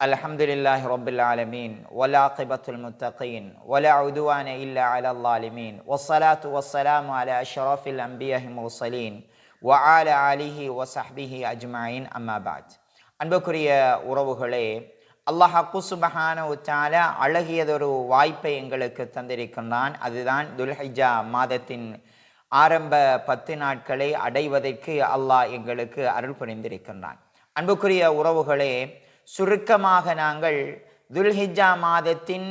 الحمد لله رب العالمين والعاقبة المتقين ولا عدوان إلا على الظالمين والصلاة والسلام على أشرف الأنبياء المرسلين وعلى آله وصحبه أجمعين أما بعد அன்புக்குரிய உறவுகளே அல்லாஹ் சுபஹான உச்சால அழகியதொரு வாய்ப்பை எங்களுக்கு தந்திருக்கின்றான் அதுதான் துல்ஹிஜா மாதத்தின் ஆரம்ப பத்து நாட்களை அடைவதற்கு அல்லாஹ் எங்களுக்கு அருள் புரிந்திருக்கின்றான் அன்புக்குரிய உறவுகளே சுருக்கமாக நாங்கள் துல்ஹிஜா மாதத்தின்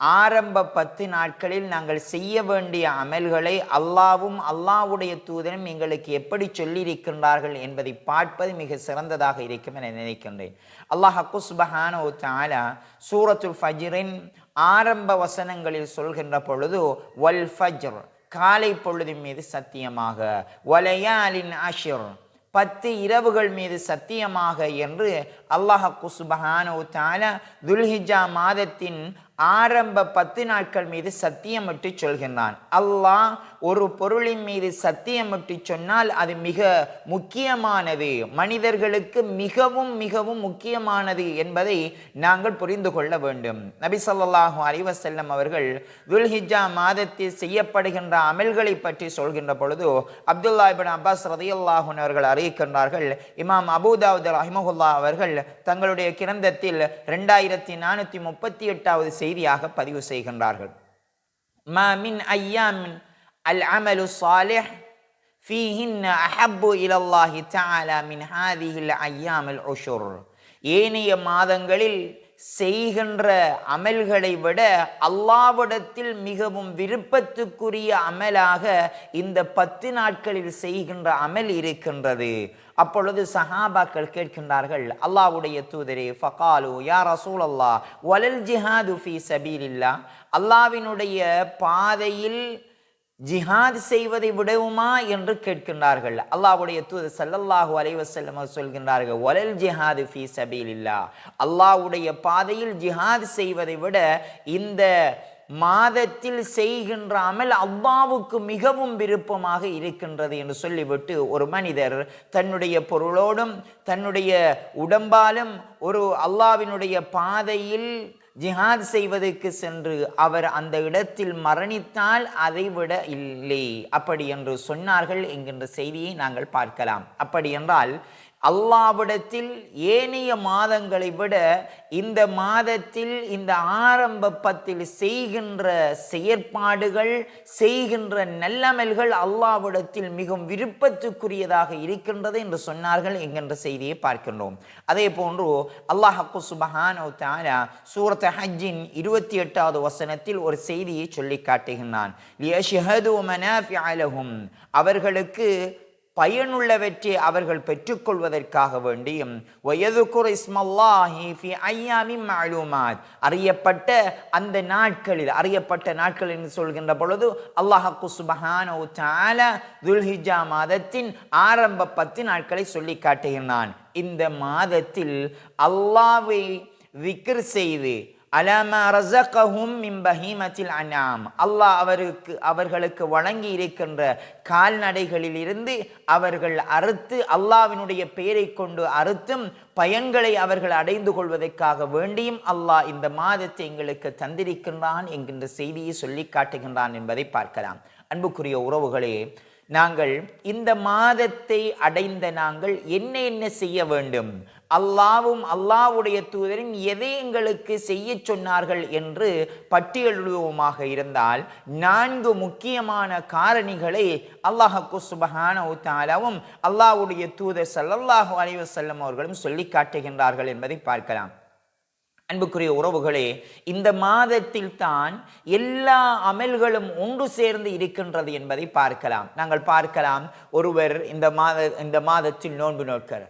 ஆரம்ப பத்து நாட்களில் நாங்கள் செய்ய வேண்டிய அமல்களை அல்லாவும் அல்லாவுடைய தூதனும் எங்களுக்கு எப்படி சொல்லியிருக்கின்றார்கள் என்பதை பார்ப்பது மிக சிறந்ததாக இருக்கும் என நினைக்கின்றேன். அல்லாஹ் குஸ்பஹான தாலா சூரத்துல் ஃபஜ்ரின் ஆரம்ப வசனங்களில் சொல்கின்ற பொழுது வல் ஃபஜ்ர் காலை பொழுது மீது சத்தியமாக வலையாலின் அஷிர் பத்து இரவுகள் மீது சத்தியமாக என்று அல்லாஹ் குசுபஹானு தால துல்ஹிஜா மாதத்தின் ஆரம்ப பத்து நாட்கள் மீது சத்தியமிட்டு சொல்கின்றான். அல்லாஹ் ஒரு பொருளின் மீது சத்தியம் சொன்னால் அது மிக முக்கியமானது. மனிதர்களுக்கு மிகவும் மிகவும் முக்கியமானது என்பதை நாங்கள் புரிந்து கொள்ள வேண்டும். நபி சொல்லாஹூ அலிவசல்லம் அவர்கள் துல்ஹிஜா மாதத்தில் செய்யப்படுகின்ற அமல்களை பற்றி சொல்கின்ற பொழுது அப்துல்லா இபின் அப்பாஸ் ரதியுல்லாஹூன் அவர்கள் அறிவிக்கின்றார்கள் இமாம் அபுதாவுத் ரஹிமஹுல்லா அவர்கள் தங்களுடைய கிரந்தத்தில் ரெண்டாயிரத்தி நானூற்றி முப்பத்தி எட்டாவது செய்தியாக பதிவு செய்கின்றார்கள். மா மின் ஐயா மின் அல் அமலு சாலிஹ் ஃபீஹின் அஹப்பு இலல்லாஹி தஆலா மின் ஹாதிஹில் ஐயாமல் உஷுர் ஏனைய மாதங்களில் செய்கின்ற அமல்களை விட அல்லாவிடத்தில் மிகவும் விருப்பத்துக்குரிய அமலாக இந்த பத்து நாட்களில் செய்கின்ற அமல் இருக்கின்றது. அப்பொழுது சஹாபாக்கள் கேட்கின்றார்கள் அல்லாவுடைய தூதரே ஃபகாலு யா ரசூல் அல்லா வலல் ஜிஹாது ஃபி சபீலில்லா அல்லாவினுடைய பாதையில் ஜிஹாத் செய்வதை விடவுமா என்று கேட்கின்றார்கள். அல்லாவுடைய தூது சல்லல்லாஹு அலைவசல்லம் சொல்கின்றார்கள் ஒலல் ஜிஹாது ஃபி சபீலில்லா அல்லாவுடைய பாதையில் ஜிஹாத் செய்வதை விட இந்த மாதத்தில் செய்கின்ற அமல் அவ்வாவுக்கு மிகவும் விருப்பமாக இருக்கின்றது என்று சொல்லிவிட்டு ஒரு மனிதர் தன்னுடைய பொருளோடும் தன்னுடைய உடம்பாலும் ஒரு அல்லாவினுடைய பாதையில் ஜிஹாத் செய்வதற்கு சென்று அவர் அந்த இடத்தில் மரணித்தால் அதைவிட இல்லை. அப்படி என்று சொன்னார்கள் என்கின்ற செய்தியை நாங்கள் பார்க்கலாம். அப்படி என்றால் அல்லாவிடத்தில் ஏனைய மாதங்களை விட இந்த மாதத்தில் இந்த ஆரம்ப பத்தில் செய்கின்ற செயற்பாடுகள் செய்கின்ற நல்லமல்கள் அல்லாவிடத்தில் மிகவும் விருப்பத்துக்குரியதாக இருக்கின்றது என்று சொன்னார்கள் என்கின்ற செய்தியை பார்க்கின்றோம். அதே போன்று அல்லாஹ் சுபஹானோ தாலா சூரத் ஹஜ்ஜின் இருபத்தி எட்டாவது வசனத்தில் ஒரு செய்தியை சொல்லி காட்டுகின்றான். அவர்களுக்கு பயனுள்ளவற்றை அவர்கள் பெற்றுக்கொள்வதற்காக வேண்டியும் வயதுக்குர் இஸ்மல்லாஹி ஃபி ஐயாமி அறியப்பட்ட அந்த நாட்களில் அறியப்பட்ட நாட்கள் என்று சொல்கின்ற பொழுது அல்லாஹு சுபஹானோ துல்ஹிஜா மாதத்தின் ஆரம்ப பத்து நாட்களை சொல்லி காட்டுகின்றான். இந்த மாதத்தில் அல்லாவை விக்ர் செய்து அலாமா ரசகஹும் மிம்பஹீமத்தில் அனாம் அல்லாஹ் அவருக்கு அவர்களுக்கு வழங்கி இருக்கின்ற கால்நடைகளில் இருந்து அவர்கள் அறுத்து அல்லாவினுடைய பெயரை கொண்டு அறுத்தும் பயன்களை அவர்கள் அடைந்து கொள்வதற்காக வேண்டியும் அல்லாஹ் இந்த மாதத்தை எங்களுக்கு தந்திருக்கின்றான் என்கின்ற செய்தியை சொல்லி காட்டுகின்றான் என்பதை பார்க்கலாம். அன்புக்குரிய உறவுகளே நாங்கள் இந்த மாதத்தை அடைந்த நாங்கள் என்ன என்ன செய்ய வேண்டும்? அல்லாவும் அல்லாவுடைய தூதரும் எதை எங்களுக்கு செய்ய சொன்னார்கள் என்று பட்டியலிடுவோமாக இருந்தால் நான்கு முக்கியமான காரணிகளை அல்லாஹு சுபஹான தாலாவும் அல்லாவுடைய தூதர் சல்லல்லாஹு அலைவசல்லம் அவர்களும் சொல்லி காட்டுகின்றார்கள் என்பதை பார்க்கலாம். அன்புக்குரிய உறவுகளே இந்த மாதத்தில் தான் எல்லா அமல்களும் ஒன்று சேர்ந்து இருக்கின்றது என்பதை பார்க்கலாம். நாங்கள் பார்க்கலாம் ஒருவர் இந்த மாத இந்த மாதத்தில் நோன்பு நோக்கிறார்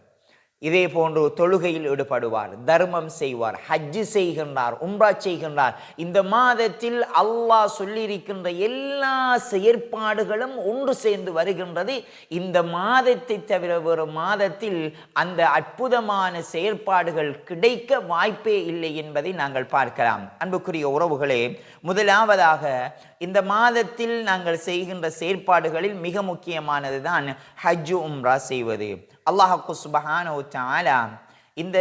இதே போன்று தொழுகையில் ஈடுபடுவார் தர்மம் செய்வார் ஹஜ்ஜு செய்கின்றார் உம்ரா செய்கின்றார். இந்த மாதத்தில் அல்லாஹ் சொல்லியிருக்கின்ற எல்லா செயற்பாடுகளும் ஒன்று சேர்ந்து வருகின்றது. இந்த மாதத்தை தவிர ஒரு மாதத்தில் அந்த அற்புதமான செயற்பாடுகள் கிடைக்க வாய்ப்பே இல்லை என்பதை நாங்கள் பார்க்கலாம். அன்புக்குரிய உறவுகளே முதலாவதாக இந்த மாதத்தில் நாங்கள் செய்கின்ற செயற்பாடுகளில் மிக முக்கியமானது தான் ஹஜ்ஜு உம்ரா செய்வது. அல்லாஹு சுபஹானு தாலா இந்த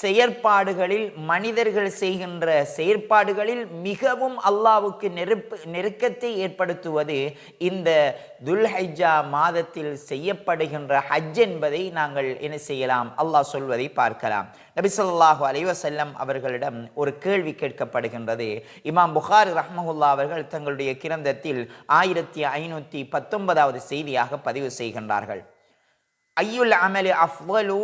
செயற்பாடுகளில் மனிதர்கள் செய்கின்ற செயற்பாடுகளில் மிகவும் அல்லாவுக்கு நெருப்பு நெருக்கத்தை ஏற்படுத்துவது இந்த துல்ஹைஜா மாதத்தில் செய்யப்படுகின்ற ஹஜ் என்பதை நாங்கள் என்ன செய்யலாம்? அல்லாஹ் சொல்வதை பார்க்கலாம். நபிசல்லாஹு அலைவசல்லம் அவர்களிடம் ஒரு கேள்வி கேட்கப்படுகின்றது. இமாம் புகார் ரஹ்மஹுல்லா அவர்கள் தங்களுடைய கிரந்தத்தில் ஆயிரத்தி ஐநூற்றி பத்தொன்பதாவது செய்தியாக பதிவு செய்கின்றார்கள். ஐயுல் அமலி அஃவலு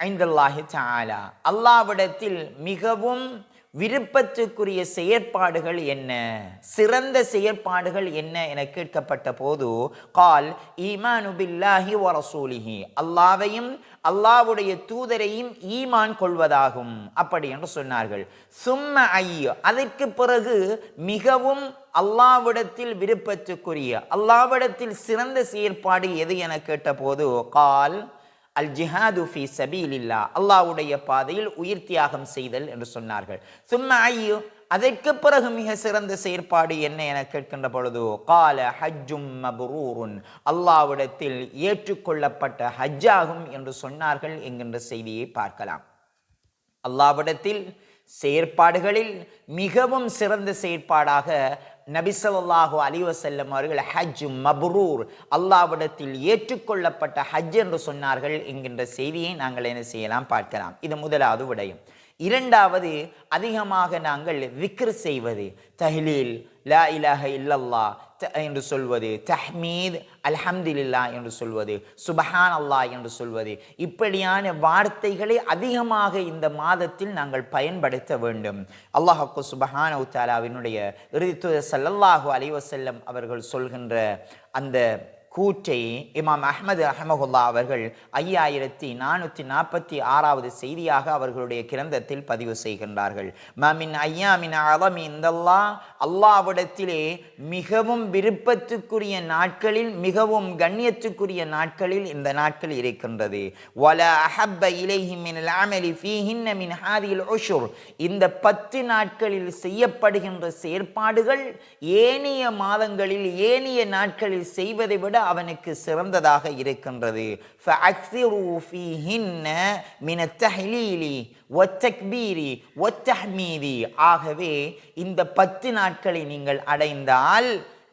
ஐந்தல்லாஹி தஆலா அல்லாவிடத்தில் மிகவும் விருப்பத்துக்குரிய செயற்பாடுகள் என்ன? சிறந்த செயற்பாடுகள் என்ன என கேட்கப்பட்ட போது கால் ஈமானு பில்லாஹி வ அல்லாவையும் அல்லாவுடைய தூதரையும் ஈமான் கொள்வதாகும். அப்படி என்று சொன்னார்கள். சும்ம ஐயோ அதற்கு பிறகு மிகவும் அல்லாவிடத்தில் விருப்பத்துக்குரிய அல்லாவிடத்தில் சிறந்த செயற்பாடு எது என கேட்டபோது கால் அல் ஜிஹாது ஃபி சபீலில்லா அல்லாஹ்வுடைய பாதையில் உயிர் தியாகம் செய்தல் என்று சொன்னார்கள். சும்மா ஐயோ அதற்கு பிறகு மிக சிறந்த செயற்பாடு என்ன என கேட்கின்ற பொழுது கால ஹஜ்ஜும் மபுரூருன் அல்லாவிடத்தில் ஏற்றுக்கொள்ளப்பட்ட ஹஜ்ஜாகும் என்று சொன்னார்கள் என்கின்ற செய்தியை பார்க்கலாம். அல்லாவிடத்தில் செயற்பாடுகளில் மிகவும் சிறந்த செயற்பாடாக நபிசல்லாஹு அலிவசல்லம் அவர்கள் ஹஜ் மப்ரூர் அல்லாவிடத்தில் ஏற்றுக்கொள்ளப்பட்ட ஹஜ் என்று சொன்னார்கள் என்கின்ற செய்தியை நாங்கள் என்ன செய்யலாம் பார்க்கலாம். இது முதலாவது விடயம். இரண்டாவது அதிகமாக நாங்கள் விக்ர் செய்வது தஹ்லீல் லா இலாஹ இல்லல்லா என்று சொல்வது தஹ்மீத் அல்ஹம்துலில்லா என்று சொல்வது சுபஹான் அல்லாஹ் என்று சொல்வது. இப்படியான வார்த்தைகளை அதிகமாக இந்த மாதத்தில் நாங்கள் பயன்படுத்த வேண்டும். அல்லாஹக்கு சுபஹான் உத்தாலாவினுடைய இறுதித்துவ சல்லல்லாஹு அலைவசல்லம் அவர்கள் சொல்கின்ற அந்த கூற்றை இமாம் அஹமது அஹமகுல்லா அவர்கள் ஐயாயிரத்தி நானூற்றி நாற்பத்தி ஆறாவது செய்தியாக அவர்களுடைய கிரந்தத்தில் பதிவு செய்கின்றார்கள். மமின் ஐயாமின் அளம் இந்தல்லா அல்லாவிடத்திலே மிகவும் விருப்பத்துக்குரிய நாட்களில் மிகவும் கண்ணியத்துக்குரிய நாட்களில் இந்த நாட்கள் இருக்கின்றது. வல அஹப்ப இலைஹி மின் அமலி ஃபீஹின்ன மின் ஹாதில் உஷுர் இந்த பத்து நாட்களில் செய்யப்படுகின்ற செயற்பாடுகள் ஏனைய மாதங்களில் ஏனைய நாட்களில் செய்வதை விட அவனுக்கு சிறந்ததாக இருக்கின்றது. ஆகவே இந்த பத்து நாட்களை நீங்கள் அடைந்தால்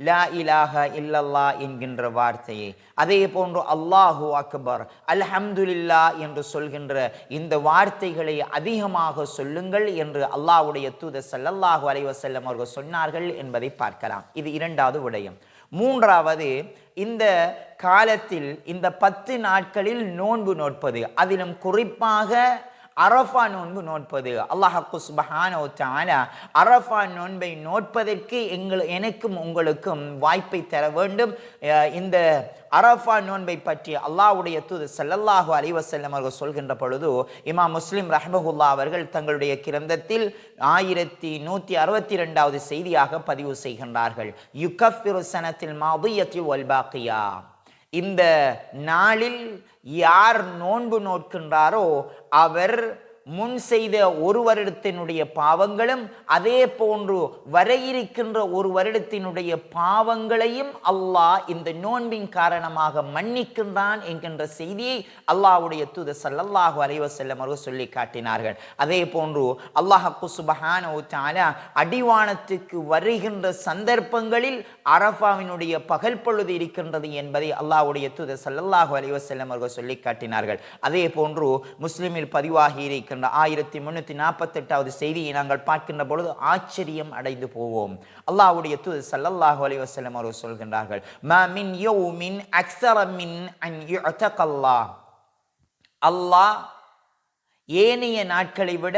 லா இலாக இல்லல்லா என்கின்ற வார்த்தையை. அதே போன்று அல்லாஹு அக்பர் அல்ஹம்துலில்லா என்று சொல்கின்ற இந்த வார்த்தைகளை அதிகமாக சொல்லுங்கள் என்று அல்லாஹுடைய தூத சல்லல்லாஹு அலைவசல்லம் அவர்கள் சொன்னார்கள் என்பதை பார்க்கலாம். இது இரண்டாவது விடயம். மூன்றாவது இந்த காலத்தில் இந்த பத்து நாட்களில் நோன்பு நோட்பது அதிலும் குறிப்பாக அரஃபா நோன்பு நோட்பது அல்லாஹு சுபஹான தஆலா அரஃபா நோன்பை நோட்பதற்கு எங்கள் எனக்கும் உங்களுக்கும் வாய்ப்பை தர வேண்டும். இந்த அரஃபா நோன்பை பற்றி அல்லாஹ்வுடைய தூது செல்லல்லாஹு அலிவசல்லம் அவர்கள் சொல்கின்ற பொழுது இமா முஸ்லிம் ரஹ்மஹுல்லா அவர்கள் தங்களுடைய கிரந்தத்தில் ஆயிரத்தி நூற்றி அறுபத்தி ரெண்டாவது செய்தியாக பதிவு செய்கின்றார்கள். யுகஃபிரு சனத்தில் மாதியத்தி வல்பாக்கியா இந்த நாளில் யார் நோன்பு நோட்கின்றாரோ அவர் முன் செய்த ஒரு வருடத்தினுடைய பாவங்களும் அதே போன்று வர இருக்கின்ற ஒரு வருடத்தினுடைய பாவங்களையும் அல்லாஹ் இந்த நோன்பின் காரணமாக மன்னிக்கின்றான் என்கின்ற செய்தியை அல்லாஹுடைய தூத ஸல்லல்லாஹு அலைஹி அவர்கள் சொல்லி காட்டினார்கள். அதே போன்று அல்லாஹ் சுபஹான அடிவானத்துக்கு வருகின்ற சந்தர்ப்பங்களில் அரபாவினுடைய பகல் பொழுது இருக்கின்றது என்பதை அல்லாஹுடைய தூத ஸல்லல்லாஹு அலைஹி செல்லம் அவர்கள் சொல்லி காட்டினார்கள். அதே போன்று முஸ்லிமில் பதிவாகி இருக்கின்ற ஆயிரத்தி முன்னூத்தி நாற்பத்தெட்டாவது செய்தியை நாங்கள் பார்க்கின்ற பொழுது ஆச்சரியம் அடைந்து போவோம். அல்லாஹ்வுடைய தூது ஸல்லல்லாஹு அலி வசலம் அவர்கள் சொல்கின்றார்கள் மா மின் யௌமின் அக்ஸர மின் அன் அல்லாஹ் அல்லாஹ் ஏனைய நாட்களை விட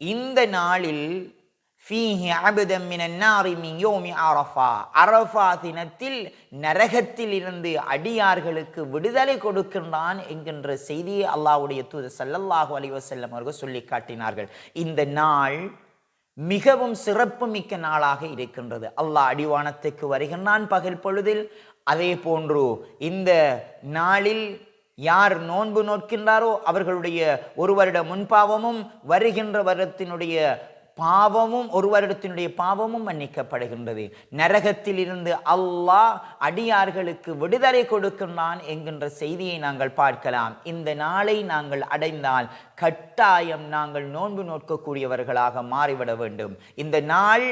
இந்த நாளில் ஃபீஹி அபதம் மினன் மின் யோமி அரஃபா. அரஃபா தினத்தில் நரகத்தில் இருந்து அடியார்களுக்கு விடுதலை கொடுக்கின்றான் என்கின்ற செய்தியை அல்லாஹ்வுடைய தூது சல்லல்லாஹு அலிவசல்லம் அவர்கள் சொல்லி காட்டினார்கள். இந்த நாள் மிகவும் சிறப்புமிக்க நாளாக இருக்கின்றது. அல்லாஹ் அடிவானத்துக்கு வருகின்றான் பகல் பொழுதில். அதே போன்று இந்த நாளில் யார் நோன்பு நோக்கின்றாரோ அவர்களுடைய ஒரு வருட முன்பாவமும் வருகின்ற வருடத்தினுடைய பாவமும் ஒரு வருடத்தினுடைய பாவமும் மன்னிக்கப்படுகின்றது. நரகத்தில் இருந்து அல்லாஹ் அடியார்களுக்கு விடுதலை கொடுக்கின்றான் என்கின்ற செய்தியை நாங்கள் பார்க்கலாம். இந்த நாளை நாங்கள் அடைந்தால் கட்டாயம் நாங்கள் நோன்பு நோக்கக்கூடியவர்களாக மாறிவிட வேண்டும். இந்த நாள்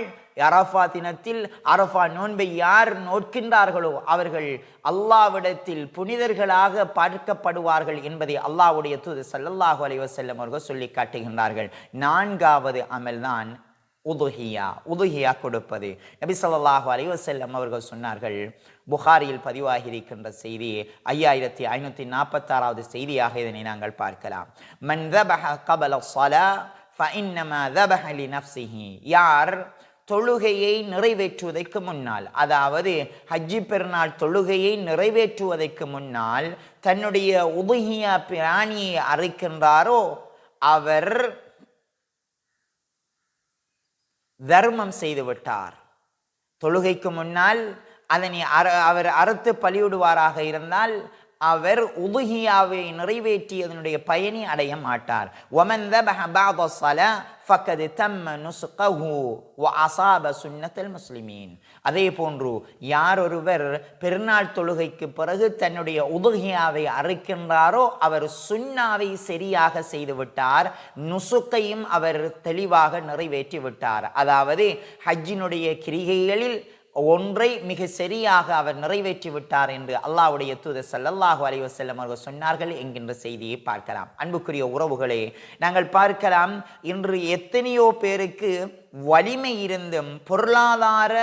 அரஃபா தினத்தில் அரஃபா நோன்பை யார் நோக்கின்றார்களோ அவர்கள் அல்லாவிடத்தில் புனிதர்களாக பார்க்கப்படுவார்கள் என்பதை அல்லாஹ்வுடைய தூது ஸல்லல்லாஹு அலைவசல்லம் அவர்கள் சொல்லி காட்டுகின்றார்கள். நான்காவது அமல்தான் உதுஹியா உதுஹியா கொடுப்பது. நபி சொல்லாஹு அலைவசல்லம் அவர்கள் சொன்னார்கள் புகாரியில் பதிவாகி இருக்கின்ற செய்தி ஐயாயிரத்தி ஐநூற்றி நாற்பத்தாறாவது செய்தியாக இதனை நாங்கள் பார்க்கலாம். மன் கபல ஸலா யார் தொழுகையை நிறைவேற்றுவதற்கு முன்னால் அதாவது ஹஜ்ஜி பெருநாள் தொழுகையை நிறைவேற்றுவதற்கு முன்னால் தன்னுடைய உதுகியா பிராணியை அறைக்கின்றாரோ அவர் தர்மம் செய்து விட்டார். தொழுகைக்கு முன்னால் அதனை அற அவர் அறுத்து பலியிடுவாராக இருந்தால் அவர் உதுகியாவை நிறைவேற்றியதனுடைய பயணி அடைய மாட்டார். ஒமந்த ஃபக்கது தம்ம நுசுகஹு வ அசாப சுன்னத்தல் முஸ்லிமீன் அதே போன்று யார் ஒருவர் பெருநாள் தொழுகைக்கு பிறகு தன்னுடைய உதுகியாவை அறுக்கின்றாரோ அவர் சுன்னாவை சரியாக செய்துவிட்டார் நுசுக்கையும் அவர் தெளிவாக நிறைவேற்றி விட்டார். அதாவது ஹஜ்ஜினுடைய கிரிகைகளில் ஒன்றை மிக சரியாக அவர் நிறைவேற்றி விட்டார் என்று அல்லாஹ்வுடைய தூதர் சல்லல்லாஹு அலைஹி வஸல்லம் அவர்கள் சொன்னார்கள் என்கின்ற செய்தியை பார்க்கலாம். அன்புக்குரிய உறவுகளே நாங்கள் பார்க்கலாம் இன்று எத்தனையோ பேருக்கு வலிமை இருந்தும் பொருளாதார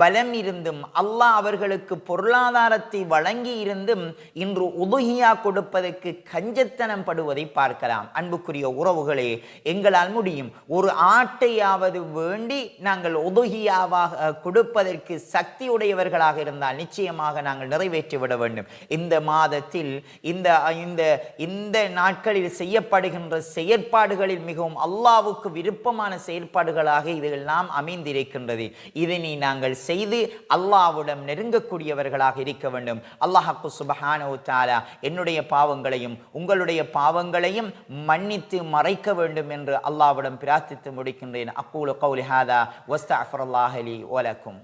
பலம் இருந்தும் அல்லாஹ் அவர்களுக்கு பொருளாதாரத்தை வழங்கி இருந்தும் இன்று உதுகியா கொடுப்பதற்கு கஞ்சத்தனம் படுவதை பார்க்கலாம். அன்புக்குரிய உறவுகளே எங்களால் முடியும். ஒரு ஆட்டையாவது வேண்டி நாங்கள் உதுகியாவாக கொடுப்பதற்கு சக்தி உடையவர்களாக இருந்தால் நிச்சயமாக நாங்கள் நிறைவேற்றி விட வேண்டும். இந்த மாதத்தில் இந்த இந்த இந்த நாட்களில் செய்யப்படுகின்ற செயற்பாடுகளில் மிகவும் அல்லாவுக்கு விருப்பமான செயற்பாடுகளாக இதெல்லாம் அமைந்திருக்கின்றது. இதனை நாங்கள் செய்து அல்லாவுடன் நெருங்கக்கூடியவர்களாக இருக்க வேண்டும். அல்லாஹாக்கு சுபஹானு தாலா என்னுடைய பாவங்களையும் உங்களுடைய பாவங்களையும் மன்னித்து மறைக்க வேண்டும் என்று அல்லாஹ்விடம் பிரார்த்தித்து முடிக்கின்றேன். அக்கூல கௌலி ஹாதா வஸ்தஃபர் அல்லாஹலி ஓலக்கும்